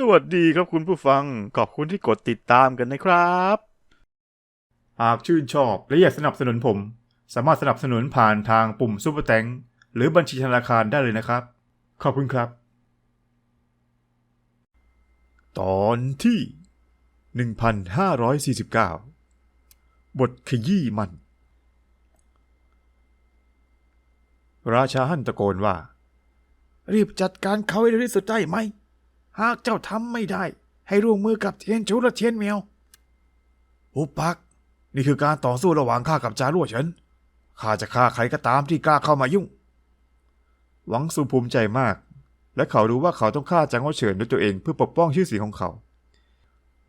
สวัสดีครับคุณผู้ฟัง ขอบคุณที่กดติดตามกันนะครับ หากชื่นชอบและอยากสนับสนุนผม สามารถสนับสนุนผ่านทางปุ่มซุปเปอร์แตงหรือบัญชีธนาคารได้เลยนะครับ ขอบคุณครับ ตอนที่ 1549 บทขยี้มัน ราชาฮั่นตะโกนว่า รีบจัดการเขาให้เร็วที่สุดได้ไหม หากเจ้าทำไม่ได้ ให้ร่วมมือกับเทียนชูและเทียนเมียวอุปปัก นี่คือการต่อสู้ระหว่างข้ากับจารั่วเฉินข้าจะฆ่าใครก็ตามที่กล้าเข้ามายุ่ง หวังสูภูมิใจมาก และเขารู้ว่าเขาต้องฆ่าจางโอเฉินด้วยตัวเองเพื่อปกป้องชื่อเสียงของเขา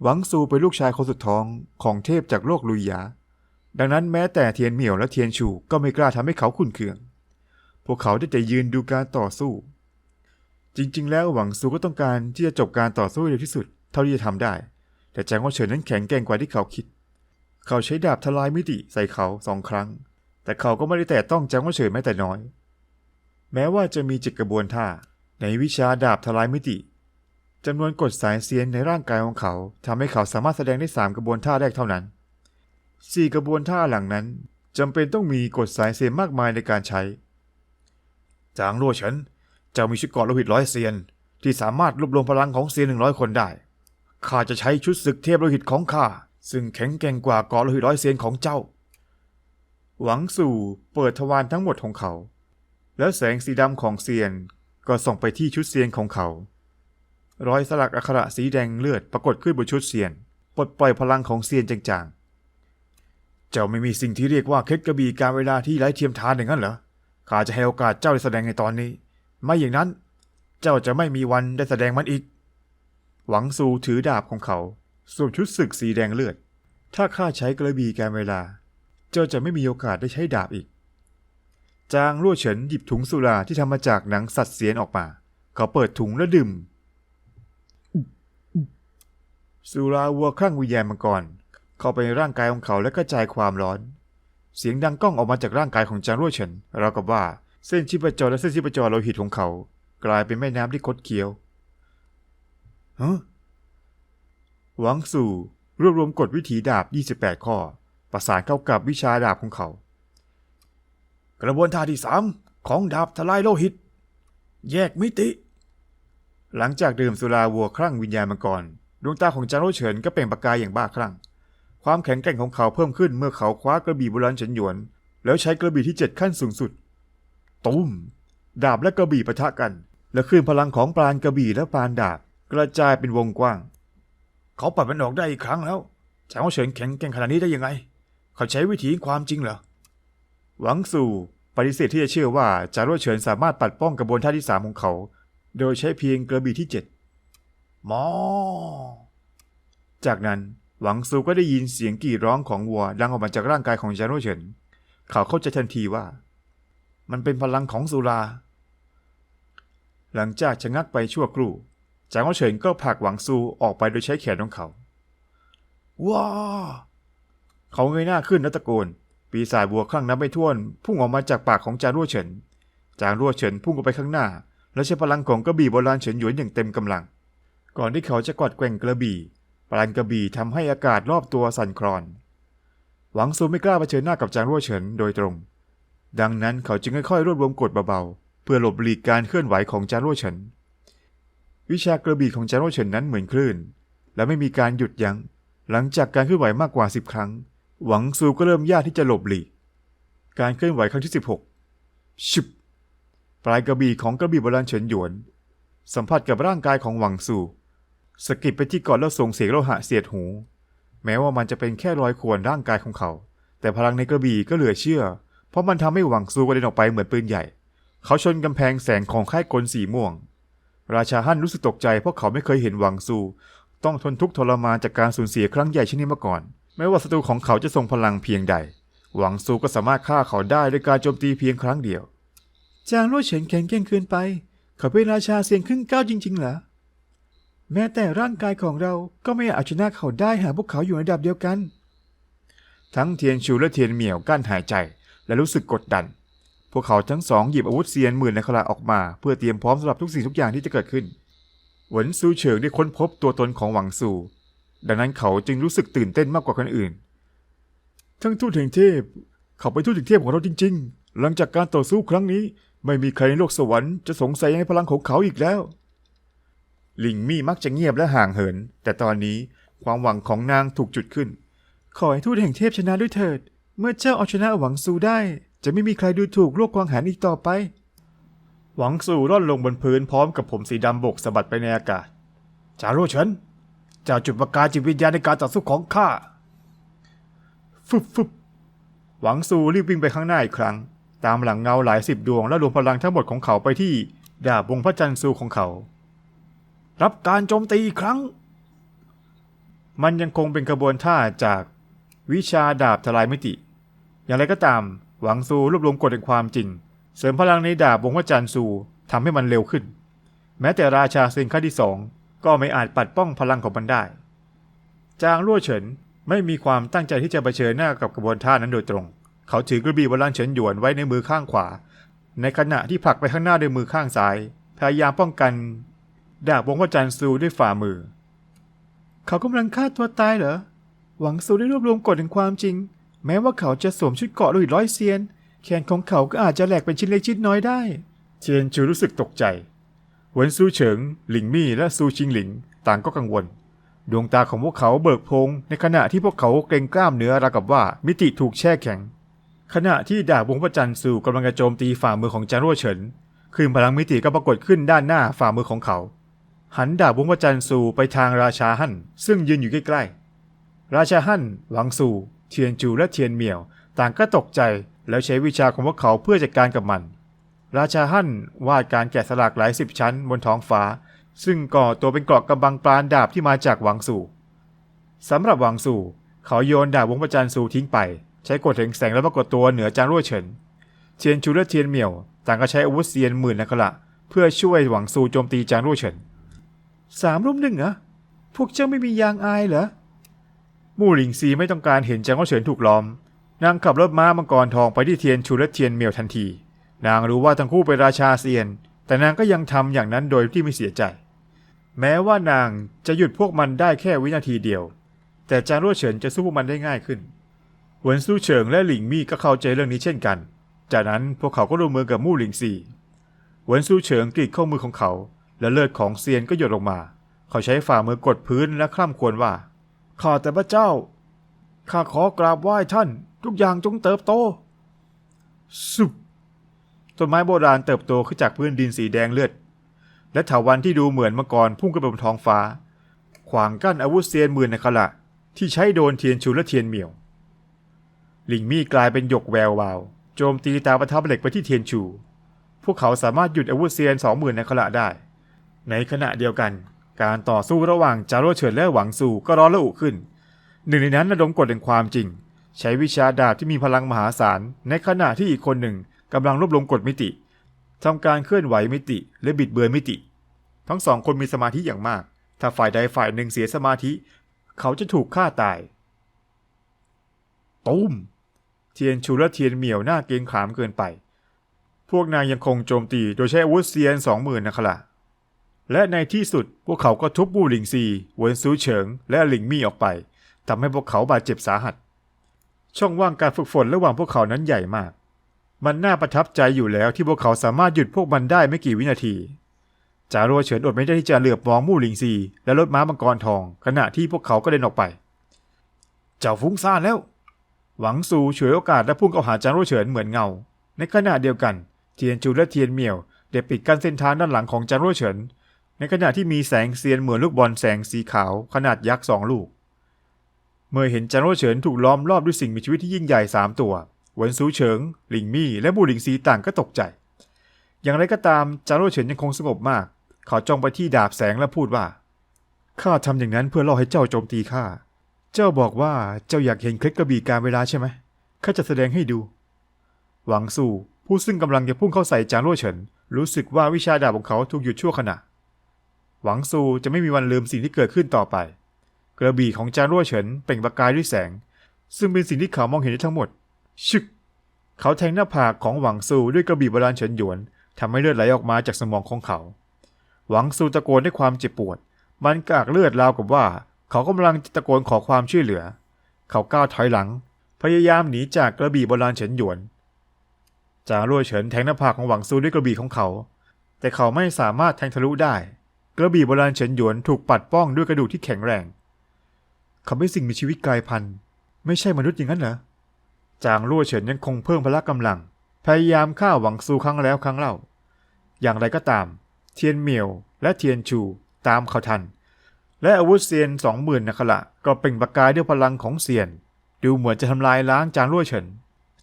หวังซูเป็นลูกชายคนสุดท้องของเทพจากโลกลุยยา ดังนั้นแม้แต่เทียนเหมียวและเทียนชูก็ไม่กล้าทำให้เขาขุนเคือง พวกเขาได้แต่ยืนดูการต่อสู้ จริง ๆ แล้วหวังซูก็ต้องการที่จะจบการต่อสู้ให้เร็วที่สุด เท่าที่จะทำได้ แต่จางโอเฉินนั้นแข็งแกร่งกว่าที่เขาคิด เขาใช้ดาบทลายมิติใส่เขาสองครั้ง แต่เขาก็ไม่ได้แตะต้องจางโอเฉินแม้แต่น้อย แม้ว่าจะมีจิตกระบวนท่า ในวิชาดาบทลายมิติจำนวนกฎสายเซียนในร่างกายของเขาทำให้เขาสามารถแสดงได้สามกระบวนท่าแรกเท่านั้นสี่กระบวนท่าหลังนั้นจำเป็นต้องมีกฎสายเซียนมากมายในการใช้จางลั่วเฉิน เจ้ามีชุดเกราะโลหิตร้อยเซียน ที่สามารถรวบรวมพลังของเซียนหนึ่งร้อยคนได้ ข้าจะใช้ชุดศึกเทพโลหิตของข้า ซึ่งแข็งแกร่งกว่าเกราะโลหิตร้อยเซียนของเจ้า หวังสู่เปิดทวารทั้งหมดของเขา แล้วแสงสีดำของเซียนก็ส่องไปที่ชุดเซียนของเขา รอยสลักอักขระสีแดงเลือดปรากฏขึ้นบนชุดเซียน ปลดปล่อยพลังของเซียนจางๆ เจ้าไม่มีสิ่งที่เรียกว่าเคล็ดกระบี่การเวลาที่ไร้เทียมทานอย่างนั้นเหรอ ข้าจะให้โอกาสเจ้าได้แสดงในตอนนี้ ไม่อย่างนั้น เจ้าจะไม่มีวันได้แสดงมันอีก หวังซูถือดาบของเขาสวมชุดศึกสีแดงเลือด ถ้าข้าใช้กระบี่การเวลา เจ้าจะไม่มีโอกาสได้ใช้ดาบอีก จางรั่วเฉินหยิบถุงสุราที่ทำมาจากหนังสัตว์เสียนออกมา เขาเปิดถุงแล้วดื่ม สุราวัวคลั่งวิญญาณมังกรเข้าไปในร่างกายของเขาและกระจายความร้อน เสียงดังก้องออกมาจากร่างกายของจางรั่วเฉินราวกับว่า เส้นชีพจรและเส้นชีพจรโลหิตของเขา กลายเป็นแม่น้ำที่คดเคี้ยวฮะหวังสู่รวบรวมกฎวิถีดาบ 28 ข้อ ประสานเข้ากับวิชาดาบของเขา กระบวนท่าที่สามของดาบทลายโลหิต แยกมิติ หลังจากดื่มสุราวัวคลั่งวิญญาณมังกรดวงตาของจางโรเฉินก็เปล่งประกายอย่างบ้าคลั่ง ความแข็งแกร่งของเขาเพิ่มขึ้นเมื่อเขาคว้ากระบี่โบราณเฉินหยวน แล้วใช้กระบี่ที่เจ็ดขั้นสูงสุด ตุ้ม ดาบและกระบี่ปะทะกัน และคลื่นพลังของปราณกระบี่และปราณดาบ กระจายเป็นวงกว้าง เขาปัดมันออกได้อีกครั้งแล้วจางโรเฉินแข็งแกร่งขนาดนี้ได้ยังไง เขาใช้วิธีความจริงเหรอ หวังสู่ปฏิเสธที่จะเชื่อว่าจารวดเฉินสามารถปัดป้องกระบวนท่าที่สามของเขา โดยใช้เพียงกระบี่ที่เจ็ดหมอ จากนั้นหวังซูก็ได้ยินเสียงกรีดร้องของวัวดังออกมาจากร่างกายของจารวดเฉิน เขาเข้าใจทันทีว่า มันเป็นพลังของสุรา หลังจากชะงักไปชั่วครู่ จางเฉินก็ผลักหวังซูออกไปโดยใช้แขนของเขา ว้า เขาเงยหน้าขึ้นและตะโกน ปีศาจบัวคลั่งนับไม่ถ้วน พุ่งออกมาจากปากของจางรั่วเฉิน จางรั่วเฉินพุ่งออกไปข้างหน้า และใช้พลังของกระบี่โบราณเฉินหยวนอย่างเต็มกำลัง ก่อนที่เขาจะกวาดแกว่งกระบี่ปราณกระบี่ทำให้อากาศรอบตัวสั่นคลอน หวังซูไม่กล้าเผชิญหน้ากับจางรั่วเฉินโดยตรง ดังนั้นเขาจึงค่อยๆรวบรวมกดเบาๆ เพื่อหลบหลีกการเคลื่อนไหวของจางรั่วเฉิน วิชากระบี่ของจางรั่วเฉินนั้นเหมือนคลื่น และไม่มีการหยุดยัง้ง หลังจากการเคลื่อนไหวมากกว่าสิบครั้ง หวังซูก็เริ่มยากที่จะหลบหลีก การเคลื่อนไหวครั้งที่ 16ชุบปลายกระบี่ของกระบี่โบราณเฉินหยวน สัมผัสกับร่างกายของหวังซูสกิดไปที่เกาะแล้วส่งเสียงโลหะเสียดหู แม้ว่ามันจะเป็นแค่รอยข่วนร่างกายของเขา แต่พลังในกระบี่ก็เหลือเชื่อ ราะมันทำให้หวังซูกระเด็นออกไปเหมือนปืนใหญ่ เขาชนกำแพงแสงของค่ายกลสีม่วง ราชาฮั่นรู้สึกตกใจเพราะเขาไม่เคยเห็นหวังซู ต้องทนทุกข์ทรมานจากการสูญเสียครั้งใหญ่เช่นนี้มาก่อน ไม่ว่าศัตรูของเขาจะทรงพลังเพียงใด หวังซูก็สามารถฆ่าเขาได้ด้วยการโจมตีเพียงครั้งเดียว จางรั่เฉินแข็งแกร่งเกินไป เขาเป็นราชาเสียงครึ่งก้าวจริงๆเหรอแม้แต่ร่างกายของเราก็ไม่อาจชนะเขาได้หากพวกเขาอยู่ในระดับเดียวกัน ทั้งเทียนชูและเทียนเหมี่ยวกั้นหายใจ และรู้สึกกดดัน พวกเขาทั้งสองหยิบอาวุธเซียนหมื่นในขลาออกมา เพื่อเตรียมพร้อมสำหรับทุกสิ่งทุกอย่างที่จะเกิดขึ้นหวนซูเฉิงได้ค้นพบตัวตนของหวังซูดังนั้นเขาจึงรู้สึกตื่นเต้นมากกว่าคนอื่น ทั้งทูตแห่งเทพ เขาไปนทูตแห่งเทพของเราจริง ๆ หลังจากการต่อสู้ครั้งนี้ ไม่มีใครในโลกสวรรค์จะสงสัยในพลังของเขาอีกแล้วลิงมี่มักจะเงียบและห่างเหิน แต่ตอนนี้ความหวังของนางถูกจุดขึ้น ขอให้ทูตแห่งเทพชนะด้วยเถิด เมื่อเจ้าเอาชนะหวังซูได้ จะไม่มีใครดูถูกโลกกวางหันอีกต่อไป หวังซูร่อนลงบนพื้นพร้อมกับผมสีดำบกสะบัดไปในอากาศจารุเฉินเจ้าจุดประกายจิตวิญญาณในการต่อสู้ของข้าฟึบฟึบหวังซูรีบวิ่งไปข้างหน้าอีกครั้ง ตามหลังเงาหลายสิบดวงและรวมพลังทั้งหมดของเขาไปที่ดาบวงพระจันทร์ซูของเขา รับการโจมตีอีกครั้ง มันยังคงเป็นกระบวนท่าจากวิชาดาบทลายมิติ อย่างไรก็ตาม หวังซูรวบรวมกฎแห่งความจริง เสริมพลังในดาบวงพระจันทร์ซูทำให้มันเร็วขึ้น แม้แต่ราชาเซนขั้นที่สองก็ไม่อาจปัดป้องพลังของมันได้ จางลั่วเฉินไม่มีความตั้งใจที่จะเผชิญหน้ากับกระบวนท่านั้นโดยตรง เขาถือกระบี่วลันเฉินหยวนไว้ในมือข้างขวา ในขณะที่ผลักไปข้างหน้าด้วยมือข้างซ้าย พยายามป้องกัน ดาบวงพระจันทร์ซูด้วยฝ่ามือ เขากำลังฆ่าตัวตายเหรอหวังซูได้รวบรวมกฎแห่งความจริง แม้ว่าเขาจะสวมชุดเกาะด้วยร้อยเซียน แขนของเขาก็อาจจะแหลกเป็นชิ้นเล็กชิ้นน้อยได้ เทียนจูรู้สึกตกใจเหวินซูเฉิง หลิงมี่และซูชิงหลิง ต่างก็กังวล ดวงตาของพวกเขาเบิกโพงในขณะที่พวกเขาเกรงกล้ามเนื้อราวกับว่ามิติถูกแช่แข็ง ขณะที่ดาบวงพระจันทร์ซูกำลังจะโจมตีฝ่ามือของจางรั่วเฉินคลื่นพลังมิติก็ปรากฏขึ้นด้านหน้าฝ่ามือของเขา หันดาบวงพระจันทร์ซูไปทางราชาฮั่นซึ่งยืนอยู่ใกล้ๆราชาฮั่นหวังซู เทียนจูและเทียนเหมียว ต่างก็ตกใจแล้วใช้วิชาของพวกเขาเพื่อจัดการกับมัน ราชาฮั่นวาดการแกะสลักหลายสิบชั้นบนท้องฟ้า ซึ่งก่อตัวเป็นเกราะกำบังปราณดาบที่มาจากหวังซูสำหรับหวังซูเขาโยนดาบวงพระจันทร์ซูทิ้งไป ใช้กดแห่งแสงแล้วปรากฏตัวเหนือจางรั่วเฉิน เทียนจูและเทียนเหมียว ต่างก็ใช้อาวุธเซียนหมื่นนักละเพื่อช่วยหวังซูโจมตีจางรั่วเฉินสามรุ่มหนึ่งเหรอพวกเจ้าไม่มียางอายเหรอ มู่หลิงซีไม่ต้องการเห็นจางว่าเฉินถูกล้อม นางขับรถม้ามังกรทองไปที่เทียนชูและเทียนเมียวทันที นางรู้ว่าทั้งคู่เป็นราชาเซียน แต่นางก็ยังทำอย่างนั้นโดยที่ไม่เสียใจ แม้ว่านางจะหยุดพวกมันได้แค่วินาทีเดียว แต่จางรั่วเฉินจะสู้พวกมันได้ง่ายขึ้นหวนสู้เฉิงและหลิงมี่ก็เข้าใจเรื่องนี้เช่นกัน จากนั้นพวกเขาก็ร่วมมือกับมู่หลิงซีหวนสู้เฉิงกรีดข้อมือของเขา และเลือดของเซียนก็หยดลงมา เขาใช้ฝ่ามือกดพื้นและคร่ำครวญว่า ข้าแต่พระเจ้า ข้าขอกราบไหว้ท่าน ทุกอย่างจงเติบโต สุบต้นไม้โบราณเติบโตขึ้นจากพื้นดินสีแดงเลือด และเถาวันที่ดูเหมือนมังกรพุ่งขึ้นไปบนท้องฟ้า ขวางกั้นอาวุธเซียนหมื่นในขละที่ใช้โดนเทียนชูและเทียนเหมียวหลิงมี่กลายเป็นหยกแวววาว โจมตีตาประทับเหล็กไปที่เทียนชู พวกเขาสามารถหยุดอาวุธเซียนสองหมื่นในขละได้ ในขณะเดียวกัน การต่อสู้ระหว่างจารุเฉินและหวังซูก็ร้อนระอุขึ้น หนึ่งในนั้นระดมกฎแห่งความจริง ใช้วิชาดาบที่มีพลังมหาศาล ในขณะที่อีกคนหนึ่งกำลังรวบรวมกฎมิติทำการเคลื่อนไหวมิติและบิดเบือนมิติ ทั้งสองคนมีสมาธิอย่างมาก ถ้าฝ่ายใดฝ่ายหนึ่งเสียสมาธิ เขาจะถูกฆ่าตายตุ้มเทียนชูและเทียนเหมียวหน้าเกรงขามเกินไป พวกนางยังคงโจมตีโดยใช้อาวุธเซียนสองหมื่นนะครับ และในที่สุดพวกเขาก็ทุบบูหลิงซีเหวินซูเฉิง และหลิงมี่ออกไปทำให้พวกเขาบาดเจ็บสาหัส ช่องว่างการฝึกฝนระหว่างพวกเขานั้นใหญ่มาก มันน่าประทับใจอยู่แล้วที่พวกเขาสามารถหยุดพวกมันได้ไม่กี่วินาทีจารัวเฉินอดไม่ได้ที่จะเหลือบมองมู่หลิงซี และรถม้ามังกรทอง ขณะที่พวกเขาก็เดินออกไป เจ้าฟุ้งซ่านแล้ว หวังซูฉวยโอกาสและพุ่งเข้าหาจารัวเฉินเหมือนเงา ในขณะเดียวกัน เทียนจูและเทียนเหมียวได้ปิดกั้นเส้นทางด้านหลังของจารัวเฉิน ในขณะที่มีแสงเซียนเหมือนลูกบอลแสงสีขาวขนาดยักษ์สองลูก เมื่อเห็นจางโรเฉินถูกล้อมรอบด้วยสิ่งมีชีวิตที่ยิ่งใหญ่สามตัวเหวินซูเฉิงหลิงมี่และบูหลิงซีต่างก็ตกใจ อย่างไรก็ตามจางโรเฉินยังคงสงบมาก เขาจ้องไปที่ดาบแสงและพูดว่าข้าทำอย่างนั้นเพื่อล่อให้เจ้าโจมตีข้าเจ้าบอกว่าเจ้าอยากเห็นคล็ดกระบี่การเวลาใช่ไหมข้าจะแสดงให้ดู หวังซูผู้ซึ่งกำลังจะพุ่งเข้าใส่จางโร่เฉิน รู้สึกว่าวิชาดาบของเขาถูกหยุดชั่วขณะ หวังซูจะไม่มีวันลืมสิ่งที่เกิดขึ้นต่อไป กระบี่ของจางรั่วเฉินเปล่งประกายด้วยแสง ซึ่งเป็นสิ่งที่เขามองเห็นได้ทั้งหมด ชึก เขาแทงหน้าผากของหวังซูด้วยกระบี่โบราณเฉินหยวนทำให้เลือดไหลออกมาจากสมองของเขา หวังซูตะโกนด้วยความเจ็บปวด มันกากเลือดราวกับว่า เขากำลังตะโกนขอความช่วยเหลือ เขาก้าวถอยหลัง พยายามหนีจากกระบี่โบราณเฉินหยวนจางรั่วเฉินแทงหน้าผากของหวังซูด้วยกระบี่ของเขา แต่เขาไม่สามารถแทงทะลุได้ กระบี่โบราณเฉินหยวนถูกปัดป้องด้วยกระดูกที่แข็งแรงเขาเป็นสิ่งมีชีวิตกลายพันธุ์ ไม่ใช่มนุษย์อย่างนั้นเหรอจางรั่เฉินยังคงเพิ่มพละกำลัง พยายามฆ่าหวังซูครั้งแล้วครั้งเล่า อย่างไรก็ตาม เทียนเหมียวและเทียนชูตามเขาทัน และอาวุธเซียนสองหมื่นนักละก็เปล่งประกายด้วยพลังของเซียน ดูเหมือนจะทำลายล้างจางรั่เฉิน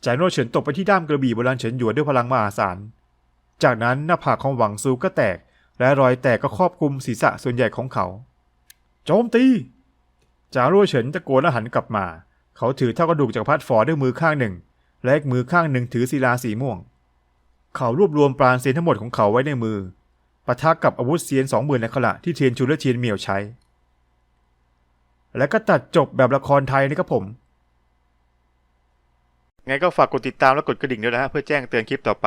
จางรั่เฉินตกไปที่ด้ามกระบี่โบราณเฉินหยวนด้วยพลังมหาศาล จากนั้นหน้าผากของหวังซูก็แตก และรอยแตกก็ครอบคลุมศีรษะส่วนใหญ่ของเขา โจมตี จารั่วเฉินตะโกนและหันกลับมา เขาถือเท่ากระดูกจากรพัดฝอด้วยมือข้างหนึ่ง และอีกมือข้างหนึ่งถือศิลาสีม่วง เขารวบรวมปราณเซียนทั้งหมดของเขาไว้ในมือปะทะกับอาวุธเซียนสองหมื่นในขณะที่เทียนชูและเทียนเหมียวใช้ และก็ตัดจบแบบละครไทยนะครับผมไงก็ฝากกดติดตามและกดกระดิ่งด้วยนะฮะเพื่อแจ้งเตือนคลิปต่อไป